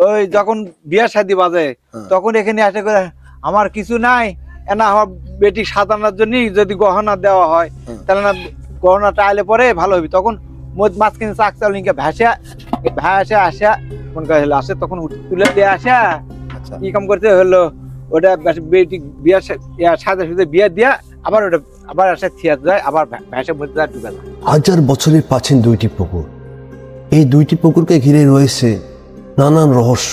ওই যখন বিয়ে শাদি বাজে হ্যাঁ। তখন এখানে আসে করে আমার কিছু নাই না আমার বেটি সাজানোর জন্য যদি গহনা দেওয়া হয় তাহলে না গহনাটা আইলে পরে ভালো হবে। তখন মদ মাঝখানে চাক চাল নিকে ভেসে ভেসে আসা মন করে হলো আসে তখন তুলে দিয়ে আসা আচ্ছা। কি কাম করতে হলো ওটা বেটি বিয়ে সাজা সুদে বিয়ে দিয়া আবার ওটা আবার আসে থিয়ার যায় আবার ভেসে মধ্যে যায় ডুবে যায়। হাজার বছরের প্রাচীন দুইটি পুকুর। এই দুইটি পুকুরকে ঘিরে রয়েছে নানান রহস্য,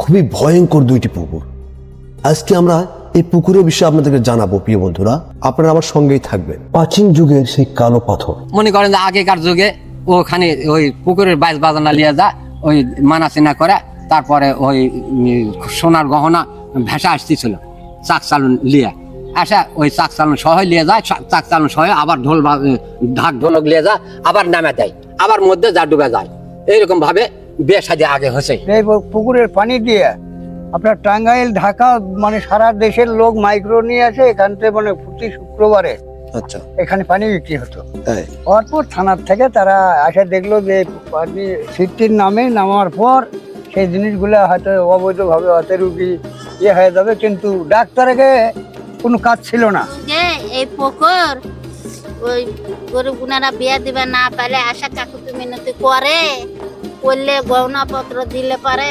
খুবই ভয়ঙ্কর দুইটি পুকুর। আজকে আমরা এই পুকুরের বিষয়ে আপনাদেরকে জানাব, প্রিয় বন্ধুরা। আপনারা আমার সঙ্গেই থাকবেন। প্রাচীন যুগের সেই কালো পাথর। মনে করেন যে আগেকার যুগে ওখানে ওই পুকুরের বাইশ বাজানা লিয়ে যা, ওই মানাচিনা করে, তারপরে ওই সোনার গহনা ভেসা আসতেছিল, চাক চালুন লিয়া। আসা ওই চাক চালুন সহ লিয়ে যায় চাক চালুন সহ আবার ঢোল ঢাক ঢোলক লিয়ে যায়, আবার নামে দেয়, আবার মধ্যে যা ডুবে যায়। এইরকম ভাবে বিয়ে সাজে আগে হয়েছে এই পুকুরের পানি দিয়ে আপনার টাঙ্গাইল ঢাকা মানে সারা দেশের লোক মাইক্রো নিয়ে আসে এখান থেকে মানে প্রতি শুক্রবারে আচ্ছা। এখানে পানি বিক্রি হতো। তাই? অরপুর থানার থেকে তারা আসে দেখল যে পানি সিটির নামে নামার পর সেই জিনিসগুলো হয়তো অবৈধভাবে হয়তো রুগী ইয়ে হয়ে যাবে কিন্তু ডাক্তারকে কোনো কাজ ছিল না। এই পুকুর ওই গরিব গুনারা বিয়া দিবে না পারে আশা কাকুতি মিনতি করে। করলে গহনা পত্র দিলে পারে।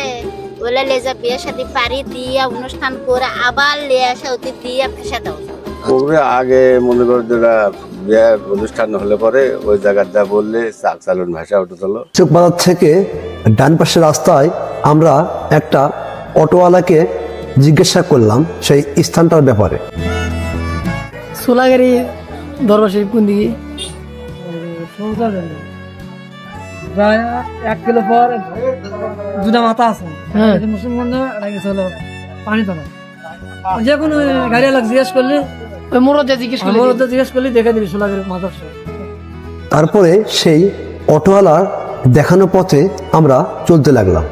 বলে লেজা বিয়ে শাদি পারি দিয়া অনুষ্ঠান করে আবার লিয়ে আসে ওতে দিয়া ফেসে দাও। আগে মনে করো যেটা বিয়ের অনুষ্ঠান হলে পরে ওই জায়গার যা বললে চাক চালন ভাষা উঠে চলো। চোখ বাজার থেকে ডান পাশের রাস্তায় আমরা একটা অটোওয়ালাকে জিজ্ঞাসা করলাম সেই স্থানটার ব্যাপারে। সোলাগাড়ি দরবার শরীফ কোন দিকে? প্রায় এক কিলো পর দুটা মাথা আছে। হ্যাঁ। মুসলমান হলো? পানি তোলা। যে কোনো গাড়ি আলাক জিজ্ঞেস করলে। ওই মোড়তে জিজ্ঞেস করলে। মোড়তে জিজ্ঞেস করলে দেখে দিবি সোলাগাড়ি মাথা তারপরে সেই অটোওয়ালার দেখানো পথে আমরা চলতে লাগলাম।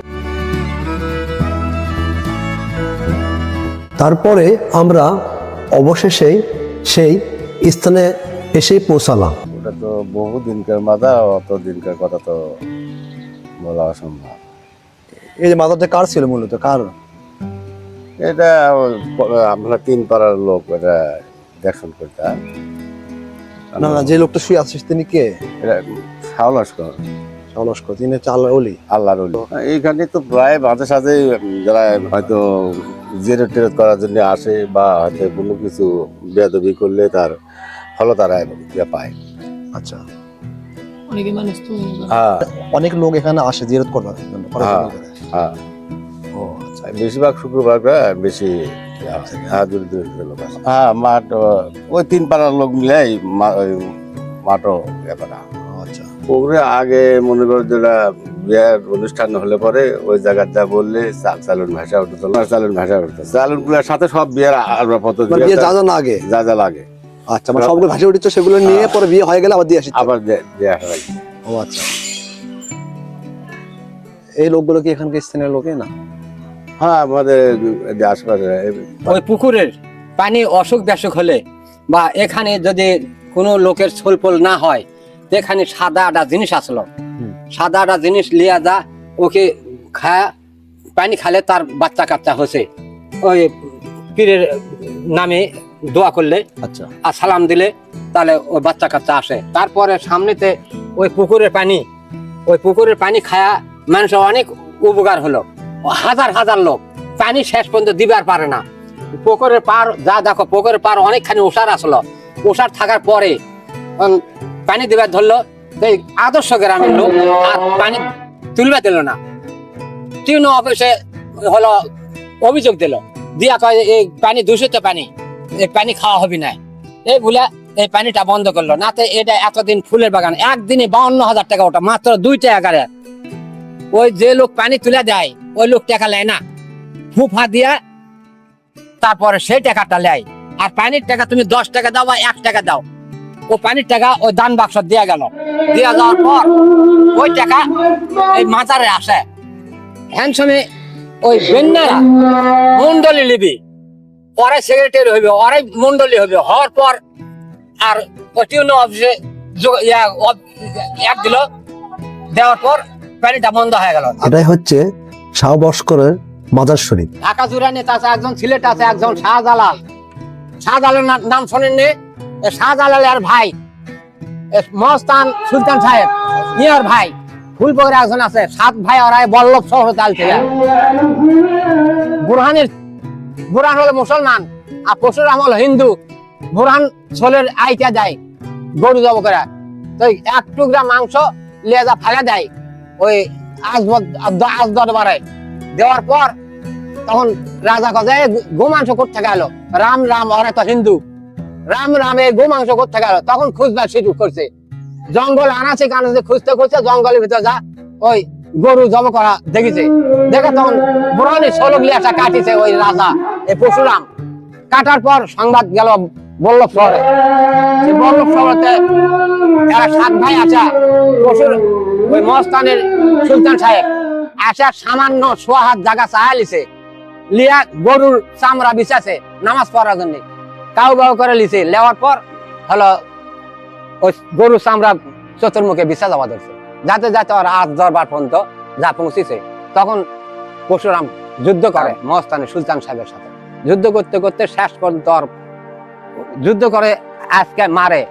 তারপরে আমরা অবশেষে সেই স্থানে এসে পৌঁছালাম। ওটা তো বহু দিনকার মাথা অত দিনকার কথা তো বলা অসম্ভব। এই যে মাথাটা কার ছিল মূলত? কার? এটা আমরা তিন পাড়ার লোক এটা দেখশন করতে হয়। না না যে লোকটা শুয়ে আছে তিনি কে? এটা সাহলস্কর অলস্কর তিনি হচ্ছে আল্লাহ অলি আল্লাহর ওলি। এইখানে তো প্রায় মাঝে সাঝে যারা হয়তো জেরত টেরত করার জন্য আসে বা হয়তো কোনো কিছু বেদবি করলে তার ফল তারা ইয়ে পায়। আচ্ছা। অনেকে মানুষ তো হ্যাঁ। অনেক লোক এখানে আসে জিরত করার জন্য হ্যাঁ। হ্যাঁ। ও আচ্ছা। বেশিরভাগ শুক্রবারটা বেশি ইয়ে হ্যাঁ। দূর দূর লোক আসে। হ্যাঁ মাঠ ওই তিন পাড়ার লোক মিলাই মা- ওই মাঠও ব্যাপার আচ্ছা। পুকুরে আগে মনে করো যেটা বিয়ের অনুষ্ঠান হলে পরে ওই জায়গার যা বললে চাল চালন ভাষা চলো চালন ভাষা উঠে চালনগুলার সাথে সব বিয়ের আসবাবপত্র মানে যা যা না আগে যা যা লাগে। আচ্ছা মানে সবগুলো ভাসে উঠেছে সেগুলো নিয়ে পরে বিয়ে হয়ে গেলে আবার দিয়ে আসি আবার দেয়া হয়। ও আচ্ছা। এই লোকগুলো কি এখানকার স্থানীয় লোকে না? হ্যাঁ আমাদের যে আশপাশে ওই পুকুরের পানি অসুখ বিসুখ হলে বা এখানে যদি কোনো লোকের ছোলপোল না হয় এখানে সাদা একটা জিনিস আসলো। সাদা একটা জিনিস লিয়া যা ওকে খায়া পানি খালে তার বাচ্চা কাচ্চা হচ্ছে ওই পীরের নামে দোয়া করলে আচ্ছা। আর সালাম দিলে তাহলে ওই বাচ্চা কাচ্চা আসে। তারপরে সামনেতে ওই পুকুরের পানি ওই পুকুরের পানি খায়া মানুষের অনেক উপকার হলো। হাজার হাজার লোক পানি শেষ পর্যন্ত দিবার পারে না। পুকুরের পার যা দেখো পুকুরের পার অনেকখানি ওষার আসলো। ওষার থাকার পরে পানি দিবার ধরলো এই আদর্শ গ্রামের লোক আর পানি তুলবে দিল না। টিউন অফিসে হলো অভিযোগ দিল। দিয়া কয় এই পানি দূষিত পানি। এই পানি খাওয়া হবে না। এই বলে, এই পানিটা বন্ধ করল। না তো এটা এতদিন ফুলের বাগান, একদিনে বাউন্ন হাজার টাকা ওটা মাত্র দুইটা এগারে। ওই যে লোক পানি তুলে দেয়, ওই লোক টাকা নেয় না। ফুফা দিয়া, তারপরে সেই টাকাটা নেয় আর পানির টাকা তুমি দশ টাকা দাও বা এক টাকা দাও। ও পানির টাকা ওই দান বাক্স দেয়া গেল। দেয়া যাওয়ার পর ওই টাকা এই মাজারে আসে। হ্যান্ডসমে ওই বেন্নারা মন্ডলী লিবি। পরে সেক্রেটারি হইবে ওরাই মন্ডলী হইবে হওয়ার পর আর ওটিউন অফিসে এক দিল। দেওয়ার পর পানিটা বন্ধ হয়ে গেল। এটাই হচ্ছে শাহবস্করের মাজার শরীফ। ঢাকা জুড়ে নেতা আছে একজন সিলেট আছে একজন শাহজালাল। শাহজালাল নাম শোনেননি? শাহজালাল আর ভাই। মস্তান সুলতান সাহেব ইয়ার ভাই। ফুলপুরে একজন আছে সাত ভাই ওরা এই বল্লভ শহর চালছে বুরহানের বুরহান হলো মুসলমান, আর পরশুরাম হলো হিন্দু। বুরহান ছোলের আইটা দেয়, গরু জব করে। তো এক টুকরা মাংস লেজা ফেলে দেয়, ওই আজ দরবারে। দেওয়ার পর তখন রাজা কথা গো মাংস করতে গেল রাম রাম ওরা তো হিন্দু। রাম, রামে গো মাংস করতে গেল তখন খুঁজবার শুরু করছে। জঙ্গল আনাচে কানাচে খুঁজতে খুঁজতে জঙ্গলের ভিতরে যা, ওই গরু জব করা দেখেছে। দেখে তখন বুড়ানি সলগ লিয়াটা কাটিছে ওই রাজা, এই পরশুরাম। কাটার পর সংবাদ গেল বল্লভ শহরে। বল্লভ শহরতে এরা সাত ভাই আছে পশুর ওই মস্তানের সুলতান সাহেব। আসা সামান্য সোয়া হাত জায়গা চায়া লিছে। লিয়া গরুর চামড়া বিছাছে নামাজ পড়ার জন্য। কাউ বাউ করে লিছে। লেওয়ার পর হলো ওই গরুর চামড়া চতুর্মুখে বিছা যাওয়া ধরছে। যাতে যাতে ওর আজ দরবার পর্যন্ত যা পৌঁছেছে তখন পরশুরাম যুদ্ধ করে মস্তানের সুলতান সাহেবের সাথে। যুদ্ধ করতে করতে শেষ পর্যন্ত ওর যুদ্ধ করে আজকে মারে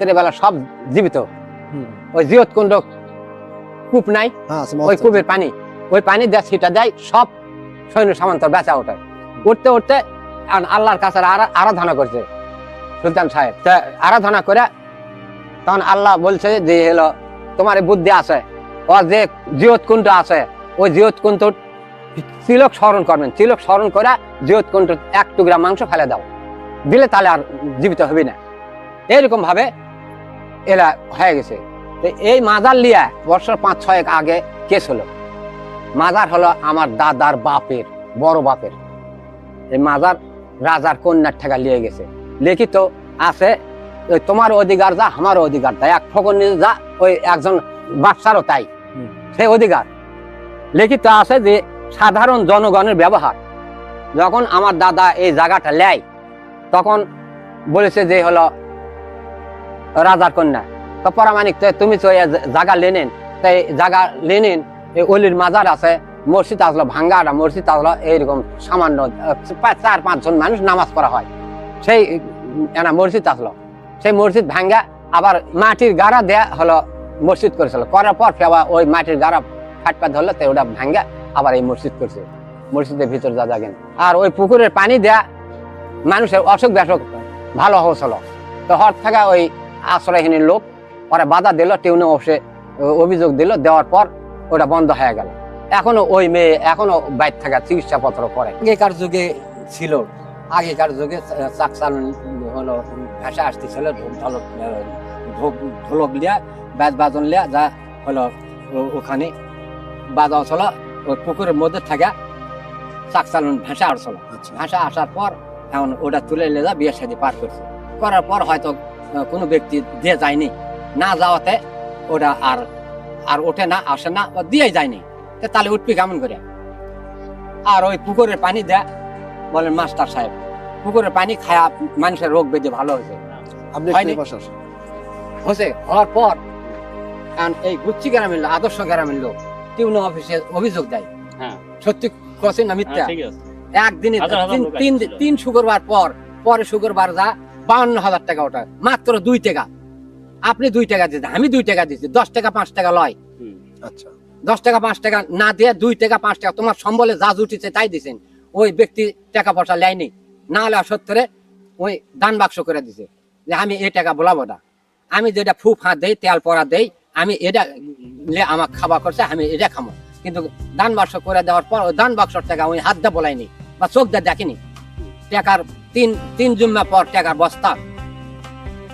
বেলা সব জীবিত। ওই জিয়ত কুণ্ড কূপ নাই ওই কূপের পানি। ওই পানি দেয় ছিটা দেয় সব সৈন্য সামন্ত বেচা ওঠে। উঠতে উঠতে আল্লাহর কাছে আরা- আরাধনা করছে সুলতান সাহেব। তা আরাধনা করে তখন আল্লাহ বলছে যে হলো তোমার বুদ্ধি আছে। ও যে জিয়ত কুণ্ড আছে, ওই জিয়ত কুণ্ড তিলক স্মরণ করবেন। তিলক স্মরণ করে জিয়ত কুণ্ড এক টুকরা মাংস ফেলে দাও। দিলে তাহলে আর জীবিত হবে না। এরকম ভাবে এরা হয়ে গেছে। এই মাজার লিয়া বছর পাঁচ ছয়েক আগে কেস হলো। মাজার হলো আমার দাদার বাপের, বড় বাপের। এই মাজার রাজার কন্যার ঠেকা লিয়ে গেছে। লিখিত আছে তোমার অধিকার যা আমার অধিকার তাই। এক ফকর যা ওই একজন বাচ্চারও তাই। সেই অধিকার। লিখিত আছে যে সাধারণ জনগণের ব্যবহার। যখন আমার দাদা এই জায়গাটা নেয় তখন বলেছে যে হলো রাজার কন্যা তো পরামানিক তো তুমি তো এই জায়গা লেনেন তাই জায়গা লেনেন এই অলির মাজার আছে মসজিদ আসলো ভাঙ্গাটা মসজিদ আসলো এইরকম সামান্য চার পাঁচজন মানুষ নামাজ পড়া হয়। সেই মসজিদ আসলো। সেই মসজিদ ভাঙ্গা, আবার মাটির গাড়া দেয়া হলো মসজিদ করেছিল। করার পর ফেবা ওই মাটির গাড়া ফাটপা ধরলো তাই ওটা ভাঙ্গা, আবার এই মসজিদ করছে। মসজিদের ভিতর যা যাবেন আর ওই পুকুরের পানি দেয়া মানুষের অসুখ বিসুখ ভালো হচ্ছিল। তো হর থাকা ওই আশ্রয়হীনের লোক, ওরা বাধা দিল, টিউনে অফিসে অভিযোগ দিল, দেওয়ার পর ওটা বন্ধ হয়ে গেল। এখনও ওই মেয়ে এখনও বাইর থাকা চিকিৎসা পত্র করে। আগেকার যুগে ছিল। আগেকার যুগে চাক চালন হলো ভাষা আসতেছিল ঢোক ঢোলক ঢোক ঢোলক লিয়া বাজ বাজন লিয়া যা হলো ওখানে বাজা ছিল ওই পুকুরের মধ্যে থাকা চাক চালন ভাষা আসছিল ভাষা আসার পর এখন ওটা তুলে নিয়ে যা বিয়ের সাথে পার করছে। করার পর হয়তো কোনো ব্যক্তি দিয়ে যায়নি। না যাওয়াতে ওটা আর আর ওঠে না আসে না ও দিয়ে যায়নি। তাহলে উঠবি কেমন করে? আর ওই পুকুরের পানি দেয় বলেন মাস্টার সাহেব পুকুরের পানি খায়া মানুষের রোগ বেঁধে ভালো হয়েছে। আপনি হয়েছে? হওয়ার পর এখন এই গুচ্ছি গ্রামের লোক আদর্শ গ্রামের লোক টিউনো অফিসে অভিযোগ দেয়। হ্যাঁ। সত্যি কথা না মিথ্যা? হ্যাঁ, ঠিক আছে। একদিনে তিন তিন তিন শুক্রবার পর পরে শুক্রবার যা বাউন্ন হাজার টাকা ওটা মাত্র দুই টাকা। আপনি দুই টাকা দিচ্ছেন আমি দুই টাকা দিচ্ছি দশ টাকা পাঁচ টাকা লয়। আচ্ছা। দশ টাকা পাঁচ টাকা না দিয়ে দুই টাকা পাঁচ টাকা তোমার সম্বলে যা জুটিছে তাই দিছেন। ওই ব্যক্তি টাকা পয়সা লেয়নি। না হলে সত্তরে ওই দান বাক্স করে দিছে যে আমি এই টাকা বলাবো না। আমি যেটা ফু ফাঁ দেই তেল পরা দেই আমি এটা আমার খাবার করছে আমি এটা খামো। কিন্তু দান বাক্স করে দেওয়ার পর ওই দান বাক্সর টাকা ওই হাত দিয়ে বলাইনি বা চোখ দিয়ে দেখেনি। টাকার তিন তিন জুম্মা পর টাকার বস্তা।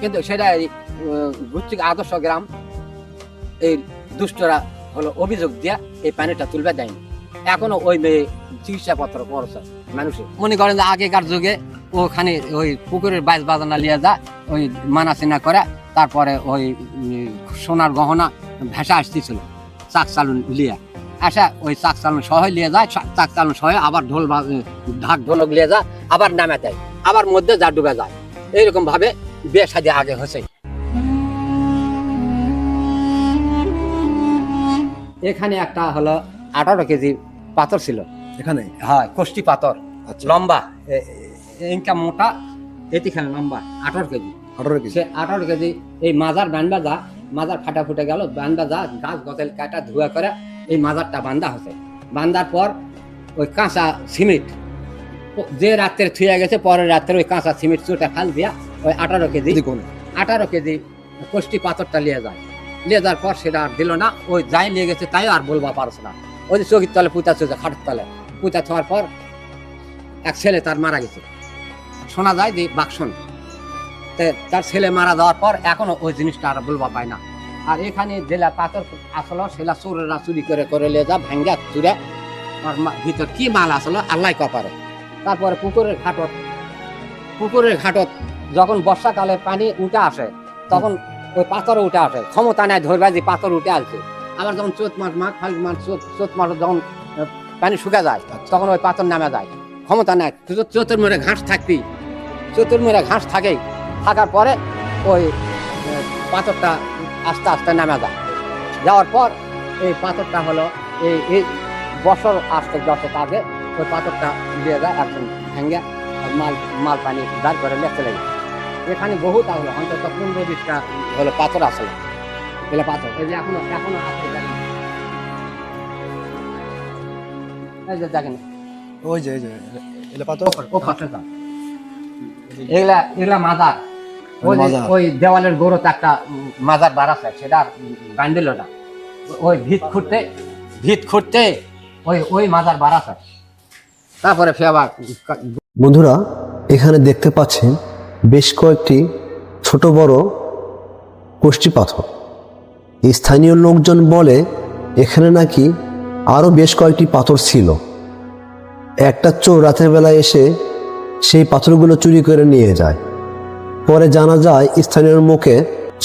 কিন্তু সেটা এই, আহ, আদর্শ গ্রাম এই দুষ্টরা হলো অভিযোগ দিয়া এই পানিটা তুলবে দেয়নি। এখনও ওই মেয়ে চিকিৎসা পত্র করছে মানুষের। মনে করেন যে আগেকার যুগে ওখানে ওই পুকুরের বাইশ বাজানা লিয়ে যা, ওই মানাচিনা করে, তারপরে ওই সোনার গহনা ভেসা আসতেছিল, চাক চালুন লিয়া। আসা, ওই চাক চালুন সহ লিয়ে যায় চাক চালুন সহ আবার ঢোল ঢাক ঢোলক লিয়ে যায়, আবার নামে দেয়, আবার মধ্যে যা ডুবে যায়। এইরকম ভাবে বিয়ে সাদী আগে হয়েছে এখানে একটা হলো আঠারো কেজি পাথর ছিল। এখানে? হ্যাঁ কষ্টি পাথর। আচ্ছা। লম্বা। এইটা মোটা এটিখানে লম্বা আঠারো কেজি। আঠারো কেজি। সে আঠারো কেজি এই মাজার বান্ধা যা মাজার ফাটা ফুটে গেল বান্ধা যা গাছ গতেল কাটা ধুয়া করে এই মাজারটা বান্ধা হচ্ছে বান্ধার পর ওই কাঁচা সিমেন্ট যে রাত্রে থুয়ে গেছে পরের রাত্রে ওই কাঁচা সিমেন্ট চুটা ফাল দিয়া ওই আঠারো কেজি আঠারো কেজি কষ্টি পাথরটা নিয়ে যায়। নিয়ে যাওয়ার পর সেটা আর দিল না ওই যাই নিয়ে গেছে তাই আর বলবা পারছে না। ওই যে তলে পুঁতা চোখে খাটের তলে। পুঁতা ছোঁয়ার পর এক ছেলে তার মারা গেছে। শোনা যায় যে বাক্সন তার ছেলে মারা যাওয়ার পর এখনও ওই জিনিসটা আর বলবা পায় না। আর এখানে জেলা পাথর আসলো, সেলা চোরেরা চুরি করে করে লে যা ভাঙ্গা, চুরে আর ভিতর কি মাল আসলো আল্লাহ কপারে। তারপরে পুকুরের ঘাটত পুকুরের ঘাটত যখন বর্ষাকালে পানি উঠে আসে, তখন ওই পাথর উঠে আসে। ক্ষমতা নেয় ধরবা যে পাথর উঠে আসছে আবার যখন চোত মাস মাঘ ফাল্গুন মাস, চোত চোত মাস যখন পানি শুকা যায়, তখন ওই পাথর নামে যায়। ক্ষমতা নেয় চতুর মেরে ঘাস থাকবি চতুর মেরে ঘাস থাকেই। থাকার পরে ওই পাথরটা আস্তে আস্তে নামে যায়। যাওয়ার পর এই পাথরটা হলো এই এই বছর আসতে যত আগে ওই পাথরটা দিয়ে যায় একজন ভেঙে মাল মাল পানি দাঁড় করে লেখতে লাগে এখানে বহুত আসলো অন্তত পনেরো বিশটা হলো পাথর আসলো এগুলো পাথর এই যে এখনও এখনও আছে দেখেন। এই যে দেখেন। ওই যে এই যে এলে পাথর ও পাথরটা এগুলা এগুলা মাজার। ওই যে- মাজার। ওই দেওয়ালের গোড়তে একটা মাজার বার আছে সেটা না ওই ভিত খুঁড়তে ভিত খুঁড়তে ওই ওই মাজার বার আছে। তারপরে ফে আবার বন্ধুরা এখানে দেখতে পাচ্ছেন বেশ কয়েকটি ছোট বড় কোষ্ঠী পাথর। স্থানীয় লোকজন বলে, এখানে নাকি আরও বেশ কয়েকটি পাথর ছিল। একটা চোর রাতের বেলায় এসে সেই পাথরগুলো চুরি করে নিয়ে যায়। পরে জানা যায় স্থানীয় মুখে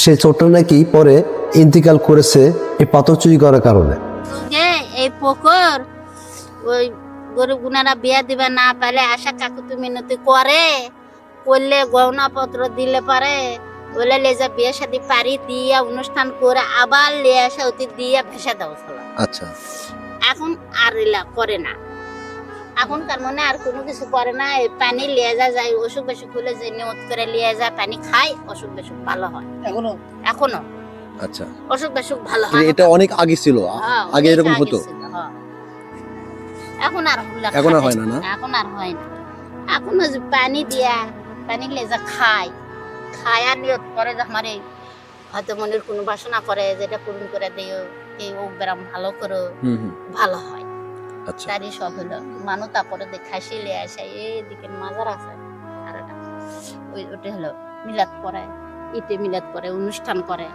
সে চোরটা নাকি পরে ইন্তিকাল করেছে এই পাথর চুরি করার কারণে। এই পুকুর, ওই গরিব গুনারা বিয়া দিবে না পারে, আশা কাকুতি মিনতি করে, করলে গহনা পত্র দিলে পারে বলে লেজা বিয়ে শাদি পারি দিয়া অনুষ্ঠান করে আবার লিয়ে আসা অতি দিয়া ভেসে দেওয়া হলো আচ্ছা। এখন আর এলা করে না। এখনকার মনে আর কোনো কিছু করে না। এই পানি লিয়ে যা যায় অসুখ বেসুখ হলে যে নিয়ত করে লিয়ে যায় পানি খায় অসুখ বেসুখ ভালো হয়। এখনও? এখনও। আচ্ছা। অসুখ বেসুখ ভালো হয় এটা অনেক আগে ছিল। হ্যাঁ, আগে এরকম হতো? হ্যাঁ। এখন আর এখন আর হয় না, না? এখন আর হয় না। এখন পানি দিয়া পানি লেজা খায় খায় আর নিয়ত করে যে আমার এই হয়তো মনের কোনো বাসনা করে যেটা পূরণ করে দিও এই ও ব্যারাম ভালো করো ভালো হয়। আচ্ছা। তারই সব হলো মানু তারপরে খাসি লিয়ে আসে এইদিকে মাজার আছে আর ওই ওটা হলো মিলাদ করে ইতে মিলাদ করে অনুষ্ঠান করে।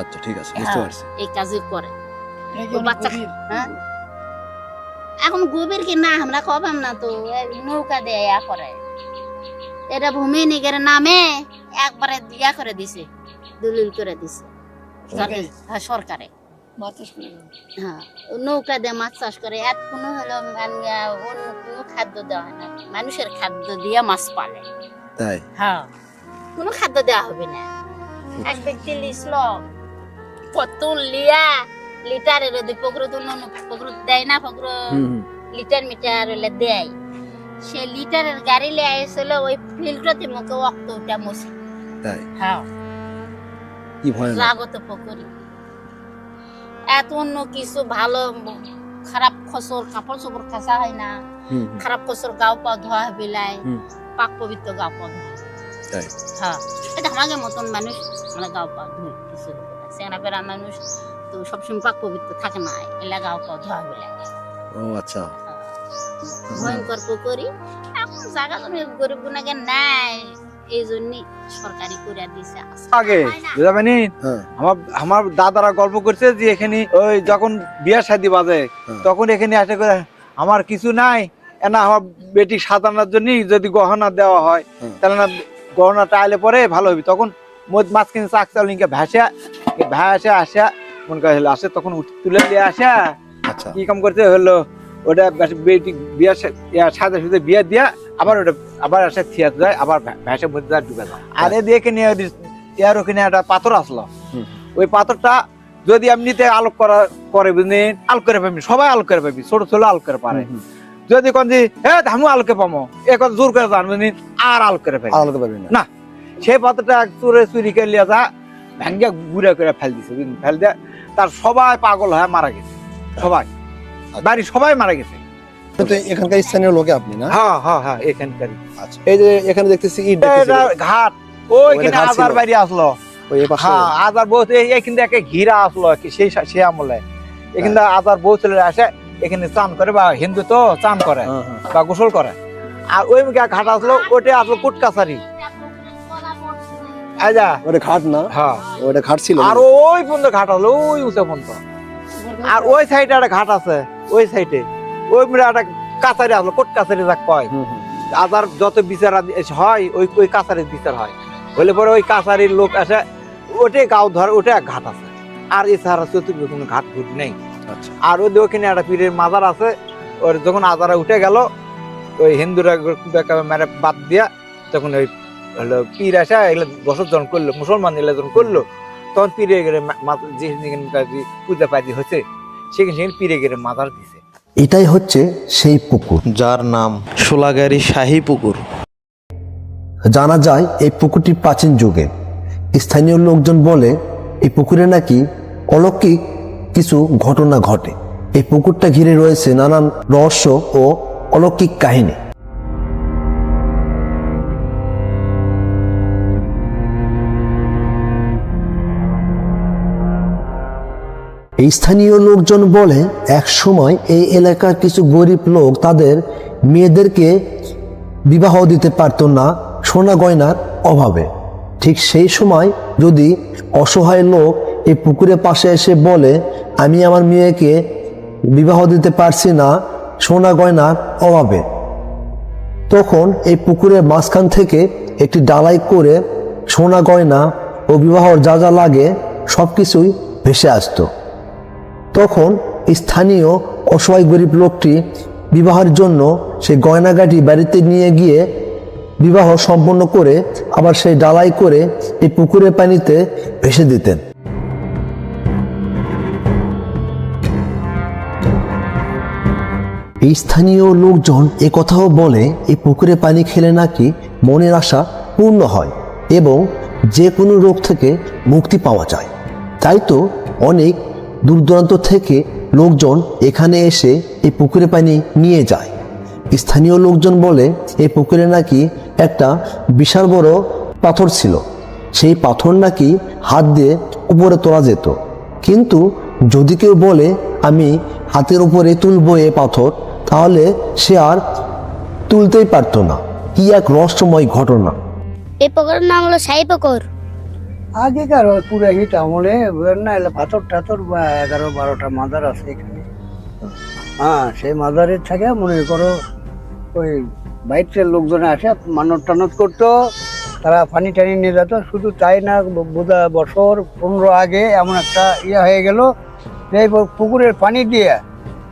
আচ্ছা ঠিক আছে বুঝতে পারছি। এই কাজই করে বাচ্চা হ্যাঁ? এখন গোবর কি না আমরা কবাম না তো নৌকা দিয়ে করে এটা ভূমি নিগের নামে একবারে ইয়া করে দিছে দলিল করে দিছে। হ্যাঁ সরকারে। হ্যাঁ নৌকা দিয়ে মাছ চাষ করে এত কোনো হলো মানে, অন্য কোনো খাদ্য দেওয়া হয় না। মানুষের খাদ্য দিয়ে মাছ পালে। তাই? হ্যাঁ কোনো খাদ্য দেওয়া হবে না। এক ব্যক্তি লিসল কত লিয়া লিটারের ওদের পুকুরে তো পুকুরে দেয় না পুকুরে লিটার মিটার হলে দেয়। সে লিটারের গাড়ি লিয়ে আসছিল ওই ফিল্টারতে মুখে অক্ত উঠা মসি তাই? হ্যাঁ। কি ভয় লাগত পুকুরি। এত অন্য কিছু ভালো খারাপ খসর কাপড় চোপড় খাসা হয় না। খারাপ খসর গাও পা ধোয়া বিলায় পাক পবিত্র গাও পা ধোয়া। তাই? হ্যাঁ। এটা আমাকে মতন মানুষ মানে গাও পা ধুই কিছু সেনা পেরা মানুষ তো সবসময় পাক পবিত্র থাকে না। এলা গাও পা ধোয়া বিলায় ও আচ্ছা। ভয়ঙ্কর পুকুরি এখন জায়গা তুমি গরিব গুনাকে নাই। এই জন্যই সরকারি করে দিছে আগে হয় হ্যাঁ। আমার আমার দাদারা গল্প করছে যে এখানে ওই যখন বিয়া শাদি বাজে হ্যাঁ। তখন এখানে আসে করে আমার কিছু নাই এনা আমার বেটি সাজানোর জন্য যদি গহনা দেওয়া হয় তাহলে না গহনাটা আইলে পরে ভালো হবে তখন মদ মাছ কিনে চাক চাল নিকে ভেসে ভেসে আসে মন করে হলো আসে তখন তুলে নিয়ে আসে আচ্ছা। কি কাম করতে হলো ওটা বেটি বিয়া সা- সাজা সুজে বিয়া দিয়া আবার ওটা আবার আসে থিয়াতে যায় আবার ভে- ভেসে মধ্যে যায় ডুবে যায়। আর এদিকে নিয়ে ইয়ার ওখানে একটা পাথর আসলো। ওই পাথরটা যদি এমনিতে আলোক করা করে বুঝলেন আলোক করে পাবি সবাই আলোক করে পাবি ছোট ছোট আলোক করে পারে। যদি কোন যে হ্যাঁ ধামু আলোকে পামো এ কথা জোর করে জান বুঝলেন আর আলোক করে পাবি আলাদা পারবেন না। না সেই পাত্রটা চুরে চুরি করে লিয়া যা ভেঙ্গে গুড়া করে ফেল দিছে? ফেল দিয়ে তার সবাই পাগল হয়ে মারা গেছে। সবাই। বাড়ি সবাই মারা গেছে। এখানকার স্থানীয় লোকে আপনি না? হ্যাঁ হ্যাঁ হ্যাঁ আচ্ছা এই যে এখানে দেখতেছি ইট ঘাট ওইখানে আজার বাড়ি আসলো। ওই এ পাশে হ্যাঁ আজার বউ এখান থেকে ঘিরা আসলো সেই সেই আমলে। এখান থেকে আজার বউ চলে আসে এখানে চান করে বা হিন্দু তো চান করে। বা গোসল করে। আর ওই মুখে ঘাট আসলো ওটা আসলো কুটকাছারি। আজা ওটা ঘাট না? হ্যাঁ। ওটা ঘাট ছিল আর ওই পর্যন্ত ঘাট আসলো ওই উঁচে পর্যন্ত। আর ওই সাইডে একটা ঘাট আছে ওই সাইডে ওই মিলে একটা কাছারি আসলো কোট কাছারি যাক কয়। আদার যত বিচার হয় ওই ওই কাছারির বিচার হয়। হলে পরে ওই কাছারির লোক আসে ওটাই গাও ধর ওটা এক ঘাট আছে। আর এছাড়া চতুর্দিকে কোনো ঘাট ঘুট নেই। আচ্ছা। আর ওই ওখানে একটা পীরের মাজার আছে। ওর যখন আজারা উঠে গেল ওই হিন্দুরা মেরে বাদ দিয়া তখন ওই হলো পীর আসা এগুলো বছর জন করল মুসলমান এগুলো যখন করল তখন পীরে গেলে যেখানে পূজা পাতি হচ্ছে সেখানে সেখানে পীরে গেলে মাজার দিছে। এটাই হচ্ছে সেই পুকুর। যার নাম সোলাগারি শাহী পুকুর। জানা যায় এই পুকুরটি প্রাচীন যুগে। স্থানীয় লোকজন বলে এই পুকুরে নাকি অলৌকিক কিছু ঘটনা ঘটে। এই পুকুরটা ঘিরে রয়েছে নানান রহস্য ও অলৌকিক কাহিনী। স্থানীয় লোকজন বলে, এক সময় এই এলাকার কিছু গরিব লোক তাদের মেয়েদেরকে বিবাহ দিতে পারত না সোনা গয়নার অভাবে। ঠিক সেই সময় যদি অসহায় লোক এই পুকুরের পাশে এসে বলে, আমি আমার মেয়েকে বিবাহ দিতে পারছি না সোনা গয়নার অভাবে। তখন এই পুকুরের মাঝখান থেকে একটি ডালাই করে সোনা গয়না ও বিবাহর যা যা লাগে সব কিছুই ভেসে আসতো। তখন স্থানীয় অসহায় গরিব লোকটি বিবাহের জন্য সেই গয়নাগাটি বাড়িতে নিয়ে গিয়ে বিবাহ সম্পন্ন করে আবার সেই ডালাই করে এই পুকুরের পানিতে ভেসে দিতেন। এই স্থানীয় লোকজন এ কথাও বলে, এই পুকুরে পানি খেলে নাকি মনের আশা পূর্ণ হয় এবং যে কোনো রোগ থেকে মুক্তি পাওয়া যায়। তাই তো অনেক দূর দূরান্ত থেকে লোকজন এখানে এসে এই পুকুরে পানি নিয়ে যায়। স্থানীয় লোকজন বলে, এই পুকুরে নাকি একটা বিশাল বড় পাথর ছিল। সেই পাথর নাকি হাত দিয়ে উপরে তোলা যেত। কিন্তু যদি কেউ বলে, আমি হাতের উপরে তুলবো এ পাথর, তাহলে সে আর তুলতেই পারতো না। কি এক রহস্যময় ঘটনা। এই পুকুরের নাম হলো সাই পুকুর আগেকার পুরাহিত আমলে না এলে পাথর টাথর বা এগারো বারোটা মাদার আছে এখানে। হ্যাঁ সেই মাদারের থেকে মনে করো ওই বাইরের লোকজন আসে, মানত টানত করতো, তারা পানি টানি নিয়ে যেত। শুধু তাই না বোধা বছর পনেরো আগে এমন একটা ইয়ে হয়ে গেল যে পুকুরের পানি দিয়ে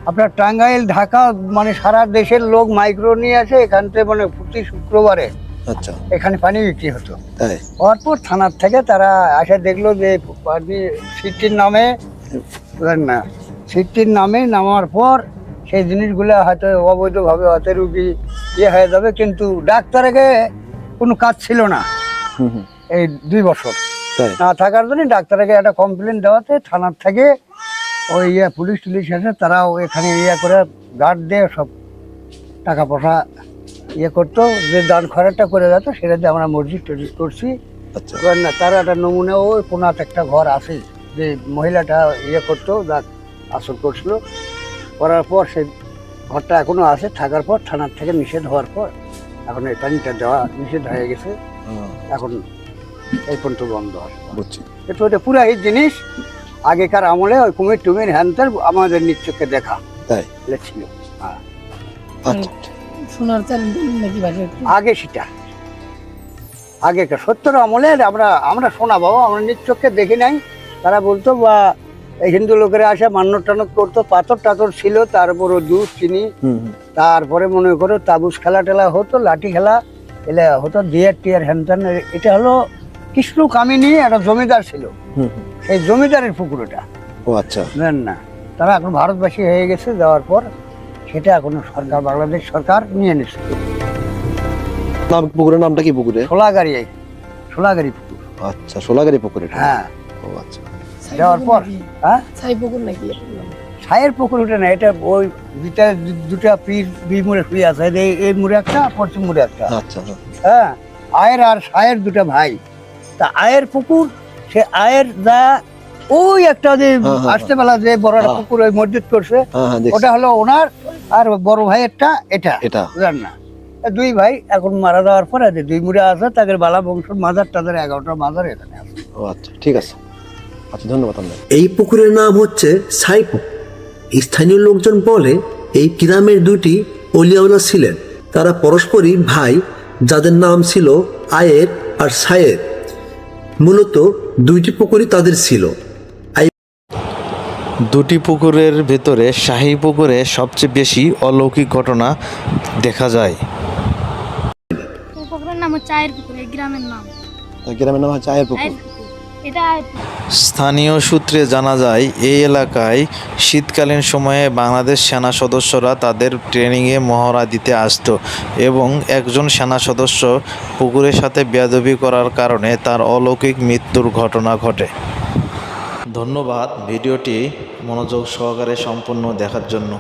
আপনার টাঙ্গাইল, ঢাকা মানে সারা দেশের লোক মাইক্রো নিয়ে আসে, এখান থেকে মানে প্রতি শুক্রবারে। আচ্ছা। এখানে পানি বিক্রি হতো। তাই? অরপর থানার থেকে তারা আসে দেখল যে পানি সিটির নামে না সিটির নামে নামার পর সেই জিনিসগুলো হয়তো অবৈধভাবে হয়তো রুগী ইয়ে হয়ে যাবে কিন্তু ডাক্তারকে কোনো কাজ ছিল না এই দুই বছর। না থাকার জন্য ডাক্তারকে একটা কমপ্লেন দেওয়াতে থানার থেকে ওই ইয়ে পুলিশ টুলিশ এসে তারাও এখানে ইয়ে করে গার্ড দিয়ে সব টাকা পয়সা ইয়ে করতো যে দান খরচটা করে যেত সেটা দিয়ে আমরা মসজিদ টসজিদ করছি। আচ্ছা। না তার একটা নমুনা ওই কোনাতে একটা ঘর আছে যে মহিলাটা ইয়ে করতো যা আসর করছিল। করার পর সে ঘরটা এখনও আছে থাকার পর থানার থেকে নিষেধ হওয়ার পর এখন এই পানিটা দেওয়া নিষেধ হয়ে গেছে। এখন এই পর্যন্ত বন্ধ আছে। বুঝছি। এটা ওটা পুরাই জিনিস আগেকার আমলে ওই কুমির টুমির হ্যান্তার আমাদের নিশ্চয়কে দেখা। তাই? ছিল আচ্ছা। শোনার চাল নাকি ভাষা আগে সেটা। আগেকার সত্তর আমলে আমরা আমরা শোনা বাবা আমরা নিশ্চয়কে দেখি নাই। তারা বলতো বা এই হিন্দু লোকেরা আসে মান্য টানত করতো পাথর টাথর ছিল তারপরও দুধ চিনি। হুম হুম। তারপরে মনে করো তাবুস খেলা টেলা হতো লাঠি খেলা এলে হতো দিয়ার টিয়ার হ্যান এটা হলো কৃষ্ণ কামিনী একটা জমিদার ছিল। হুম হুম। জমিদারের পুকুরটা। ও আচ্ছা। না? তারা এখন ভারতবাসী হয়ে গেছে যাওয়ার পর সেটা এখন সরকার বাংলাদেশ সরকার নিয়ে নিচ্ছে নাম পুকুরের নামটা কি পুকুরে? সোলাগাড়ি সোলাগাড়ি পুকুর। আচ্ছা সোলাগাড়ি পুকুরে হ্যাঁ। ও আচ্ছা। যাওয়ার পর হ্যাঁ? ছাই পুকুর নাকি? ছায়ের পুকুর না এটা ওই দুটা দুটা পীর দুই মুড়ে শুয়ে আছে। এই মুড়ে একটা পশ্চিম মুড়ে একটা। আচ্ছা আচ্ছা। হ্যাঁ আয়ের আর সায়ের দুটা ভাই। তা আয়ের পুকুর সে আয়ের যা ওই একটা যে হ্যাঁ, হ্যাঁ, আসতে বেলা যে বড় হ্যাঁ। পুকুর ওই মসজিদ করছে হ্যাঁ হ্যাঁ ওটা হলো ওনার আর বড় ভাইয়েরটা এটা। এটা। বুঝলেন না দুই ভাই এখন মারা যাওয়ার পরে যে দুই মুড়ে আছে তাদের বালা বংশের মাজার তাদের এগারোটা মাজার এখানে আছে। ও আচ্ছা ঠিক আছে। আচ্ছা ধন্যবাদ এই পুকুরের নাম হচ্ছে সাই পুকুর স্থানীয় লোকজন বলে এই গ্রামের দুটি অলিয়াওলা ছিলেন। তারা পরস্পরই ভাই যাদের নাম ছিল আয়ের আর সায়ের। মূলত দুইটি পুকুরই তাদের ছিল। দুটি পুকুরের ভেতরে শাহী পুকুরে সবচেয়ে বেশি অলৌকিক ঘটনা দেখা যায়। এই পুকুরের নাম হচ্ছে আয়ের পুকুর এই গ্রামের নাম। গ্রামের নাম হচ্ছে আয়ের আয়ের পুকুর এটা স্থানীয় সূত্রে জানা যায় এই এলাকায় শীতকালীন সময়ে বাংলাদেশ সেনা সদস্যরা তাদের ট্রেনিংয়ে মহড়া দিতে আসতো এবং একজন সেনা সদস্য পুকুরের সাথে বেয়াদবি করার কারণে তার অলৌকিক মৃত্যুর ঘটনা ঘটে। ধন্যবাদ ভিডিওটি মনোযোগ সহকারে সম্পূর্ণ দেখার জন্য।